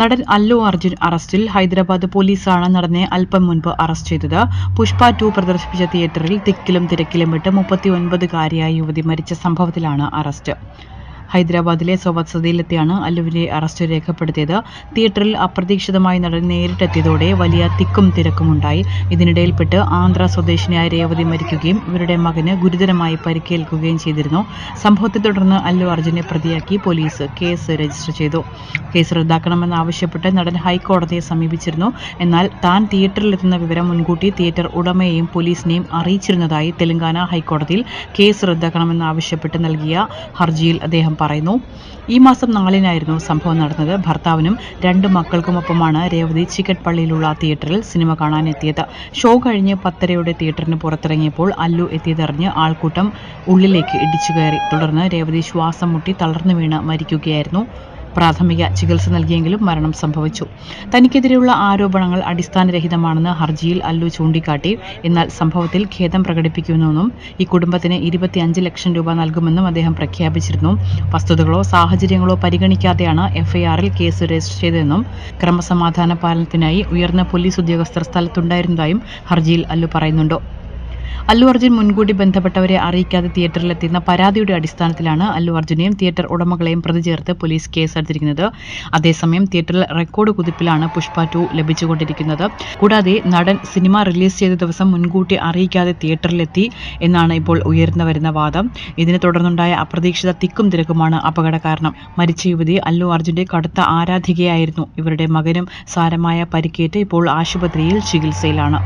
നടൻ അല്ലു അർജുൻ അറസ്റ്റിൽ ഹൈദരാബാദ് പോലീസാണ് നടനെ അല്പം മുൻപ് അറസ്റ്റ് ചെയ്തത്. പുഷ്പ ടു പ്രദർശിപ്പിച്ച തിയേറ്ററിൽ തിക്കിലും തിരക്കിലും വിട്ട് മുപ്പത്തിയൊൻപതുകാരിയായ യുവതി മരിച്ച സംഭവത്തിലാണ് അറസ്റ്റ്. ഹൈദരാബാദിലെ സ്വവസതിയിലെത്തിയാണ് അല്ലുവിനെ അറസ്റ്റ് രേഖപ്പെടുത്തിയത്. തിയേറ്ററിൽ അപ്രതീക്ഷിതമായി നടൻ നേരിട്ടെത്തിയതോടെ വലിയ തിക്കും തിരക്കുമുണ്ടായി. ഇതിനിടയിൽപ്പെട്ട് ആന്ധ്ര സ്വദേശിനിയായ രേവതി മരിക്കുകയും ഇവരുടെ മകന് ഗുരുതരമായി പരിക്കേൽക്കുകയും ചെയ്തിരുന്നു. സംഭവത്തെ തുടർന്ന് അല്ലു അർജുനെ പ്രതിയാക്കി പോലീസ് കേസ് രജിസ്റ്റർ ചെയ്തു. കേസ് റദ്ദാക്കണമെന്നാവശ്യപ്പെട്ട് നടൻ ഹൈക്കോടതിയെ സമീപിച്ചിരുന്നു. എന്നാൽ താൻ തിയേറ്ററിലെത്തുന്ന വിവരം മുൻകൂട്ടി തിയേറ്റർ ഉടമയെയും പോലീസിനെയും അറിയിച്ചിരുന്നതായി തെലങ്കാന ഹൈക്കോടതിയിൽ കേസ് റദ്ദാക്കണമെന്നാവശ്യപ്പെട്ട് നൽകിയ ഹർജിയിൽ അദ്ദേഹം പറയുന്നു. ഈ മാസം നാലിനായിരുന്നു സംഭവം നടന്നത്. ഭർത്താവിനും രണ്ട് മക്കൾക്കുമൊപ്പമാണ് രേവതി ചിക്കറ്റ് തിയേറ്ററിൽ സിനിമ കാണാനെത്തിയത്. ഷോ കഴിഞ്ഞ് പത്തരയുടെ തിയേറ്ററിന് പുറത്തിറങ്ങിയപ്പോൾ അല്ലു എത്തിയതറിഞ്ഞ് ആൾക്കൂട്ടം ഉള്ളിലേക്ക് ഇടിച്ചു കയറി തുടർന്ന് രേവതി ശ്വാസം മുട്ടി തളർന്നു വീണ് മരിക്കുകയായിരുന്നു. പ്രാഥമിക ചികിത്സ നൽകിയെങ്കിലും മരണം സംഭവിച്ചു. തനിക്കെതിരെയുള്ള ആരോപണങ്ങൾ അടിസ്ഥാനരഹിതമാണെന്ന് ഹർജിയിൽ അല്ലു ചൂണ്ടിക്കാട്ടി. എന്നാൽ സംഭവത്തിൽ ഖേദം പ്രകടിപ്പിക്കുന്നുവെന്നും ഈ കുടുംബത്തിന് ഇരുപത്തിയഞ്ച് ലക്ഷം രൂപ നൽകുമെന്നും അദ്ദേഹം പ്രഖ്യാപിച്ചിരുന്നു. വസ്തുതകളോ സാഹചര്യങ്ങളോ പരിഗണിക്കാതെയാണ് എഫ്ഐആറിൽ കേസ് രജിസ്റ്റർ ചെയ്തതെന്നും ക്രമസമാധാന പാലനത്തിനായി ഉയർന്ന പോലീസ് ഉദ്യോഗസ്ഥർ സ്ഥലത്തുണ്ടായിരുന്നതായും ഹർജിയിൽ അല്ലു പറയുന്നുണ്ട്. അല്ലു അർജുൻ മുൻകൂട്ടി ബന്ധപ്പെട്ടവരെ അറിയിക്കാതെ തിയേറ്ററിലെത്തിയെന്ന പരാതിയുടെ അടിസ്ഥാനത്തിലാണ് അല്ലു അർജുനെയും തിയേറ്റർ ഉടമകളെയും പ്രതി ചേർത്ത് പോലീസ് കേസെടുത്തിരിക്കുന്നത് അതേസമയം തിയേറ്ററിൽ റെക്കോർഡ് കുതിപ്പിലാണ് പുഷ്പ ടു ലഭിച്ചുകൊണ്ടിരിക്കുന്നത്. കൂടാതെ നടൻ സിനിമ റിലീസ് ചെയ്ത ദിവസം മുൻകൂട്ടി അറിയിക്കാതെ തിയേറ്ററിലെത്തി എന്നാണ് ഇപ്പോൾ ഉയർന്നു വരുന്ന വാദം. ഇതിനെ തുടർന്നുണ്ടായ അപ്രതീക്ഷിത തിക്കും തിരക്കുമാണ് അപകട കാരണം മരിച്ച യുവതി അല്ലു അർജുന്റെ കടുത്ത ആരാധികയായിരുന്നു. ഇവരുടെ മകനും സാരമായ പരിക്കേറ്റ് ഇപ്പോൾ ആശുപത്രിയിൽ ചികിത്സയിലാണ്.